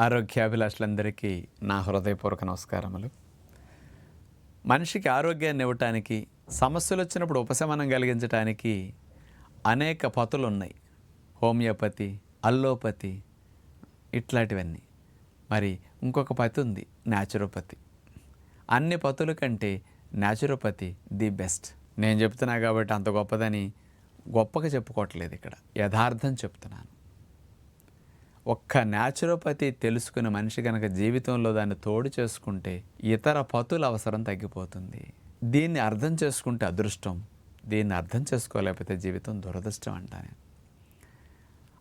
ఆరోగ్యాభిలాషులందరికీ నా హృదయపూర్వక నమస్కారములు. మనిషికి ఆరోగ్యాన్ని ఇవ్వటానికి సమస్యలు వచ్చినప్పుడు ఉపశమనం కలిగించడానికి అనేక పతులు ఉన్నాయి. హోమియోపతి అల్లోపతి ఇట్లాంటివన్నీ. మరి ఇంకొక పతి ఉంది న్యాచురోపతి. అన్ని పతుల కంటే న్యాచురోపతి ది బెస్ట్. నేను చెప్తున్నా కాబట్టి అంత గొప్పదని గొప్పగా చెప్పుకోవట్లేదు ఇక్కడ. యథార్థం చెప్తున్నాను. ఒక్క న్యాచురోపతి తెలుసుకున్న మనిషి కనుక జీవితంలో దాన్ని తోడు చేసుకుంటే ఇతర పతుల అవసరం తగ్గిపోతుంది. దీన్ని అర్థం చేసుకుంటే అదృష్టం దీన్ని అర్థం చేసుకోలేకపోతే జీవితం దురదృష్టం అంటాను.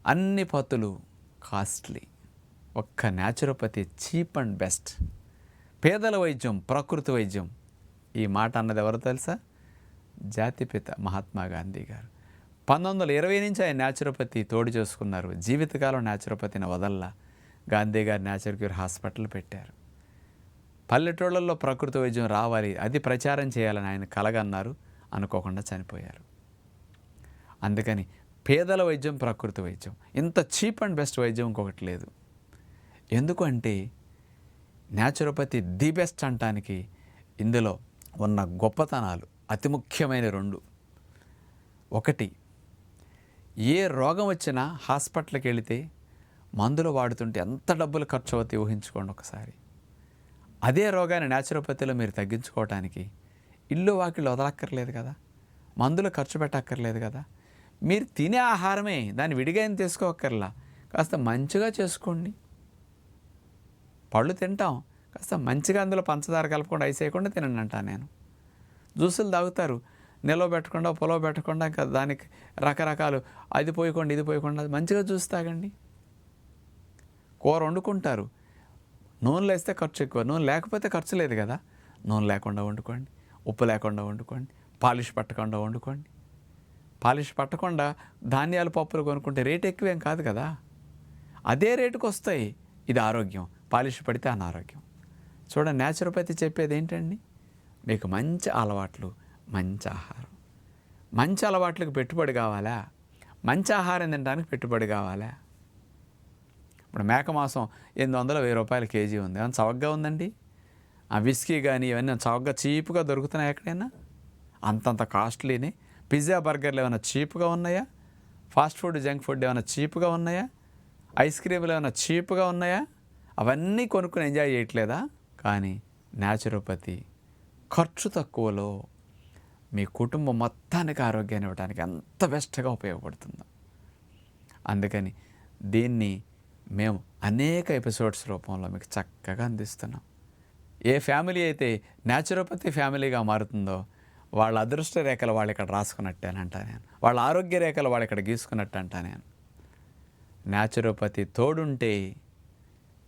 అన్ని పతులు కాస్ట్లీ ఒక్క న్యాచురోపతి చీప్ అండ్ బెస్ట్ పేదల వైద్యం ప్రకృతి వైద్యం. ఈ మాట అన్నది ఎవరో తెలుసా? జాతిపిత మహాత్మా గాంధీ గారు. పంతొమ్మిది వందల ఇరవై నుంచి ఆయన న్యాచురోపతి తోడు చేసుకున్నారు. జీవితకాలం న్యాచురోపతిని వదల్లా. గాంధీ గారి న్యాచురల్ క్యూర్ హాస్పిటల్ పెట్టారు. పల్లెటూళ్ళల్లో ప్రకృతి వైద్యం రావాలి అది ప్రచారం చేయాలని ఆయన కలగన్నారు అనుకోకుండా చనిపోయారు. అందుకని పేదల వైద్యం ప్రకృతి వైద్యం. ఇంత చీప్ అండ్ బెస్ట్ వైద్యం ఇంకొకటి లేదు. ఎందుకంటే న్యాచురోపతి ది బెస్ట్ అంటానికి ఇందులో ఉన్న గొప్పతనాలు అతి ముఖ్యమైన రెండు. ఒకటి ఏ రోగం వచ్చినా హాస్పిటల్కి వెళితే మందులు వాడుతుంటే ఎంత డబ్బులు ఖర్చు అవుతాయి ఊహించుకోండి ఒకసారి. అదే రోగాన్ని న్యాచురోపతిలో మీరు తగ్గించుకోవటానికి ఇల్లు వాకిళ్ళు వదలక్కర్లేదు కదా. మందులు ఖర్చు పెట్టక్కర్లేదు కదా. మీరు తినే ఆహారమే దాన్ని విడిగా ఏం తీసుకోక్కర్లా. కాస్త మంచిగా చేసుకోండి. పళ్ళు తింటాం. కాస్త మంచిగా అందులో పంచదార కలపకుండా ఐస్ వేయకుండా తినండి అంటా నేను. జ్యూసులు తాగుతారు. నిల్వ పెట్టకుండా పొలవ పెట్టకుండా ఇంకా దానికి రకరకాలు. అది పోయకుండా ఇది పోయకుండా మంచిగా జ్యూస్ తాగండి. కూర వండుకుంటారు. నూనెలో వేస్తే ఖర్చు ఎక్కువ. నూనె లేకపోతే ఖర్చు లేదు కదా. నూనె లేకుండా వండుకోండి. ఉప్పు లేకుండా వండుకోండి. పాలిష్ పట్టకుండా వండుకోండి. పాలిష్ పట్టకుండా ధాన్యాలు పప్పులు కొనుక్కుంటే రేట్ ఎక్కువేం కాదు కదా. అదే రేటుకు వస్తాయి. ఇది ఆరోగ్యం. పాలిష్ పడితే అనారోగ్యం. చూడండి న్యాచురోపతి చెప్పేది ఏంటండి? మీకు మంచి అలవాట్లు. మంచి ఆహారం మంచి అలవాట్లకు పెట్టుబడి కావాలా? మంచి ఆహారం తినడానికి పెట్టుబడి కావాలా? ఇప్పుడు మేక మాసం ఎనిమిది వందల వెయ్యి రూపాయల కేజీ ఉంది. ఏమైనా చవకగా ఉందండి? ఆ విస్కీ కానీ ఇవన్నీ చవకగా చీప్గా దొరుకుతున్నాయి ఎక్కడైనా? అంతంత కాస్ట్లీని. పిజ్జా బర్గర్లు ఏమైనా చీప్గా ఉన్నాయా? ఫాస్ట్ ఫుడ్ జంక్ ఫుడ్ ఏమైనా చీప్గా ఉన్నాయా? ఐస్ క్రీములు ఏమైనా చీప్గా ఉన్నాయా? అవన్నీ కొనుక్కుని ఎంజాయ్ చేయట్లేదా? కానీ న్యాచురోపతి ఖర్చు తక్కువలో మీ కుటుంబం మొత్తానికి ఆరోగ్యాన్ని ఇవ్వడానికి ఎంత బెస్ట్గా ఉపయోగపడుతుందో. అందుకని దీన్ని మేము అనేక ఎపిసోడ్స్ రూపంలో మీకు చక్కగా అందిస్తున్నాం. ఏ ఫ్యామిలీ అయితే న్యాచురోపతి ఫ్యామిలీగా మారుతుందో వాళ్ళ అదృష్ట రేఖలు వాళ్ళు ఇక్కడ రాసుకున్నట్టే అని అంటా నేను. వాళ్ళ ఆరోగ్య రేఖలు వాళ్ళు ఇక్కడ గీసుకున్నట్టు అంటా నేను. న్యాచురోపతి తోడుంటే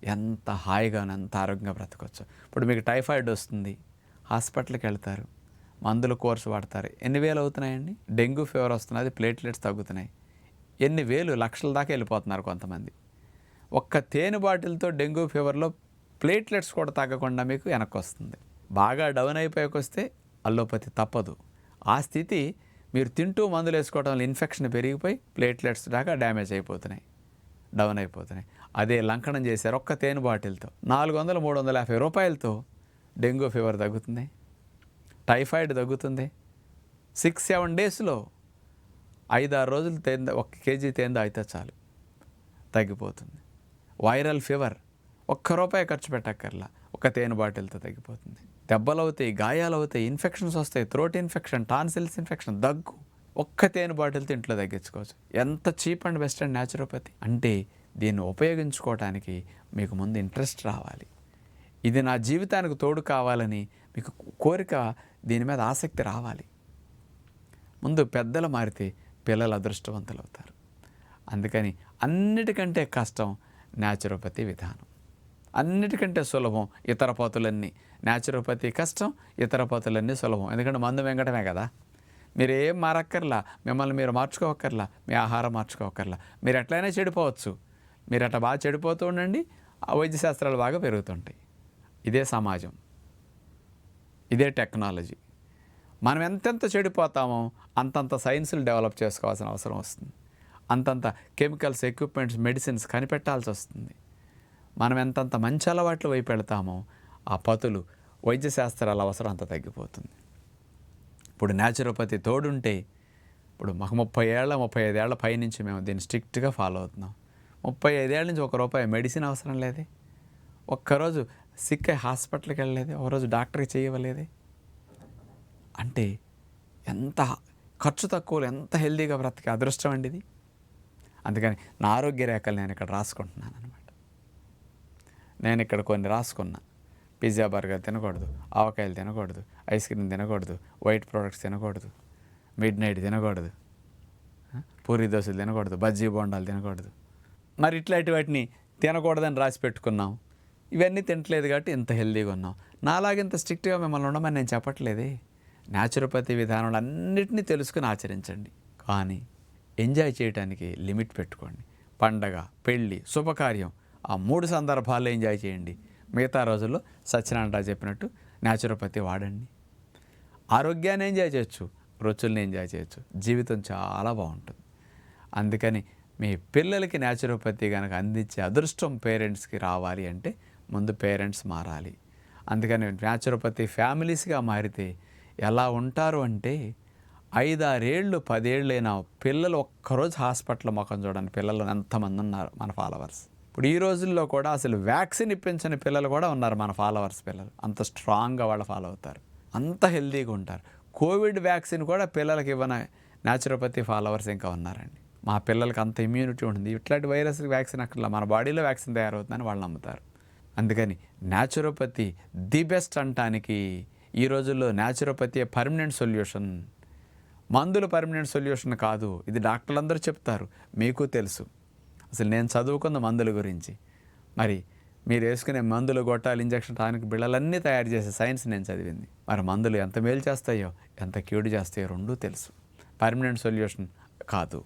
ఎంత హాయిగా ఎంత ఆరోగ్యంగా బ్రతకొచ్చు. ఇప్పుడు మీకు టైఫాయిడ్ వస్తుంది. హాస్పిటల్కి వెళ్తారు. మందుల కోర్సు వాడతారు. ఎన్ని వేలు అవుతున్నాయండి? డెంగ్యూ ఫీవర్ వస్తున్నది ప్లేట్లెట్స్ తగ్గుతున్నాయి. ఎన్ని వేలు? లక్షల దాకా వెళ్ళిపోతున్నారు కొంతమంది. ఒక్క తేనె బాటిల్తో డెంగ్యూ ఫీవర్లో ప్లేట్లెట్స్ కూడా తగ్గకుండా మీకు వెనక్కి వస్తుంది బాగా డౌన్ అయిపోయాక వస్తే అల్లోపతి తప్పదు. ఆ స్థితి మీరు తింటూ మందులు వేసుకోవడం వల్ల ఇన్ఫెక్షన్ పెరిగిపోయి ప్లేట్లెట్స్ దాకా డ్యామేజ్ అయిపోతున్నాయి. డౌన్ అయిపోతున్నాయి. అదే లంకనం చేశారు ఒక్క తేనె బాటిల్తో. నాలుగు వందల మూడు వందల యాభై రూపాయలతో డెంగ్యూ ఫీవర్ తగ్గుతుంది. టైఫాయిడ్ తగ్గుతుంది. సిక్స్ సెవెన్ డేస్లో ఐదారు రోజులు తేంద ఒక కేజీ తేంద అయితే చాలు. తగ్గిపోతుంది. వైరల్ ఫీవర్ ఒక్క రూపాయి ఖర్చు పెట్టక్కర్లా. ఒక తేనె బాటిల్తో తగ్గిపోతుంది. దెబ్బలు అవుతాయి గాయాలు అవుతాయి ఇన్ఫెక్షన్స్ వస్తాయి థ్రోట్ ఇన్ఫెక్షన్ టాన్సిల్స్ ఇన్ఫెక్షన్ దగ్గు. ఒక్క తేనె బాటిల్తో ఇంట్లో తగ్గించుకోవచ్చు. ఎంత cheap and best and naturopathy. అంటే దీన్ని ఉపయోగించుకోవడానికి మీకు ముందు ఇంట్రెస్ట్ రావాలి. ఇది నా జీవితానికి తోడు కావాలని మీకు కోరిక దీని మీద ఆసక్తి రావాలి. ముందు పెద్దలు మారితే పిల్లలు అదృష్టవంతులు అవుతారు అందుకని అన్నిటికంటే కష్టం న్యాచురోపతి విధానం. అన్నిటికంటే సులభం ఇతర పోతులన్నీ. న్యాచురోపతి కష్టం ఇతర పోతులన్నీ సులభం. ఎందుకంటే మందు వెంకటమే కదా. మీరు ఏం మారక్కర్లా. మిమ్మల్ని మీరు మార్చుకోవక్కర్లా. మీ ఆహారం మార్చుకోవక్కర్లా. మీరు ఎట్లయినా చెడిపోవచ్చు. మీరు అట్లా బాగా చెడిపోతూ ఉండండి. ఆ వైద్యశాస్త్రాలు బాగా పెరుగుతుంటాయి. ఇదే సమాజం. ఇదే టెక్నాలజీ. మనం ఎంతెంత చెడిపోతామో అంతంత సైన్సులు డెవలప్ చేసుకోవాల్సిన అవసరం వస్తుంది. అంతంత కెమికల్స్ ఎక్విప్మెంట్స్ మెడిసిన్స్ కనిపెట్టాల్సి వస్తుంది. మనం ఎంతంత మంచి అలవాట్లు వైపు వెళ్తామో ఆ పతులు వైద్య శాస్త్రాల అవసరం అంత తగ్గిపోతుంది. ఇప్పుడు న్యాచురోపతి తోడుంటే ఇప్పుడు మాకు ముప్పై ఏళ్ళ ముప్పై ఐదేళ్ళ పైనుంచి మేము దీన్ని స్ట్రిక్ట్గా ఫాలో అవుతున్నాం. ముప్పై ఐదేళ్ళ నుంచి ఒక రూపాయి మెడిసిన్ అవసరం లేదే. ఒక్కరోజు సిక్ అయి హాస్పిటల్కి వెళ్ళలేదు ఒకరోజు డాక్టర్కి చేయవలేదు? అంటే ఎంత ఖర్చు తక్కువ ఎంత హెల్దీగా బ్రతికే అదృష్టం అండి ఇది? అందుకని నా ఆరోగ్య రేఖలు నేను ఇక్కడ రాసుకుంటున్నాను అనమాట నేను ఇక్కడ కొన్ని రాసుకున్నా. పిజ్జా బర్గర్ తినకూడదు ఆవకాయలు తినకూడదు ఐస్ క్రీమ్ తినకూడదు వైట్ ప్రోడక్ట్స్ తినకూడదు మిడ్ నైట్ తినకూడదు పూరి దోశలు తినకూడదు బజ్జీ బోండాలు తినకూడదు. మరి ఇట్లాంటి వాటిని తినకూడదని రాసి పెట్టుకున్నాం. ఇవన్నీ తింటలేదు కాబట్టి ఇంత హెల్దీగా ఉన్నాం. నాలాగే ఇంత స్ట్రిక్ట్గా మిమ్మల్ని ఉండమని నేను చెప్పట్లేదే. న్యాచురోపతి విధానాలు అన్నిటినీ తెలుసుకుని ఆచరించండి. కానీ ఎంజాయ్ చేయడానికి లిమిట్ పెట్టుకోండి. పండగ పెళ్ళి శుభకార్యం ఆ మూడు సందర్భాల్లో ఎంజాయ్ చేయండి. మిగతా రోజుల్లో సత్యనారాయణ చెప్పినట్టు న్యాచురోపతి వాడండి. ఆరోగ్యాన్ని ఎంజాయ్ చేయొచ్చు రుచుల్ని ఎంజాయ్ చేయొచ్చు. జీవితం చాలా బాగుంటుంది. అందుకని మీ పిల్లలకి న్యాచురోపతి కనుక అందించే అదృష్టం పేరెంట్స్కి రావాలి అంటే ముందు పేరెంట్స్ మారాలి. అందుకని న్యాచురోపతి ఫ్యామిలీస్గా మారితే ఎలా ఉంటారు అంటే ఐదారేళ్ళు పదేళ్ళైన పిల్లలు ఒక్కరోజు హాస్పిటల్ ముఖం చూడండి. పిల్లలు ఎంతమంది ఉన్నారు మన ఫాలోవర్స్. ఇప్పుడు ఈ రోజుల్లో కూడా అసలు వ్యాక్సిన్ ఇప్పించని పిల్లలు కూడా ఉన్నారు మన ఫాలోవర్స్ పిల్లలు. అంత స్ట్రాంగ్గా వాళ్ళు ఫాలో అవుతారు. అంత హెల్తీగా ఉంటారు. కోవిడ్ వ్యాక్సిన్ కూడా పిల్లలకి ఇవ్వన న్యాచురోపతి ఫాలోవర్స్ ఇంకా ఉన్నారండి. మా పిల్లలకి అంత ఇమ్యూనిటీ ఉంటుంది. ఇట్లాంటి వైరస్ వ్యాక్సిన్ అక్కడ మన బాడీలో వ్యాక్సిన్ తయారవుతుందని వాళ్ళు నమ్ముతారు. అందుకని న్యాచురోపతి ది బెస్ట్ అంటానికి ఈ రోజుల్లో న్యాచురోపతి పర్మనెంట్ సొల్యూషన్ మందులు పర్మనెంట్ సొల్యూషన్ కాదు. ఇది డాక్టర్లు అందరూ చెప్తారు. మీకు తెలుసు. అసలు నేను చదువుకున్న మందుల గురించి. మరి మీరు వేసుకునే మందులు గొట్టాలు ఇంజక్షన్ టానిక్ బిళ్ళలన్నీ తయారు చేసే సైన్స్ నేను చదివింది. మరి మందులు ఎంత మేలు చేస్తాయో ఎంత క్యూడు చేస్తాయో రెండూ తెలుసు. పర్మనెంట్ సొల్యూషన్ కాదు.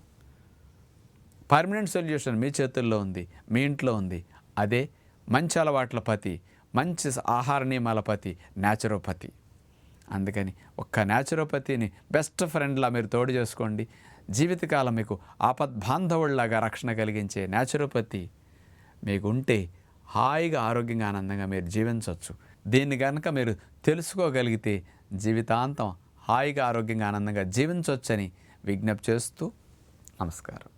పర్మనెంట్ సొల్యూషన్ మీ చేతుల్లో ఉంది మీ ఇంట్లో ఉంది. అదే మంచి అలవాట్ల పతి మంచి ఆహార నియమాల పతి న్యాచురోపతి అందుకని ఒక్క న్యాచురోపతిని బెస్ట్ ఫ్రెండ్లా మీరు తోడు చేసుకోండి. జీవితకాలం మీకు ఆపద్బాంధవుళ్ళాగా రక్షణ కలిగించే న్యాచురోపతి మీకు ఉంటే హాయిగా ఆరోగ్యంగా ఆనందంగా మీరు జీవించవచ్చు దీన్ని కనుక మీరు తెలుసుకోగలిగితే జీవితాంతం హాయిగా ఆరోగ్యంగా ఆనందంగా జీవించవచ్చని విజ్ఞప్తి చేస్తూ నమస్కారం.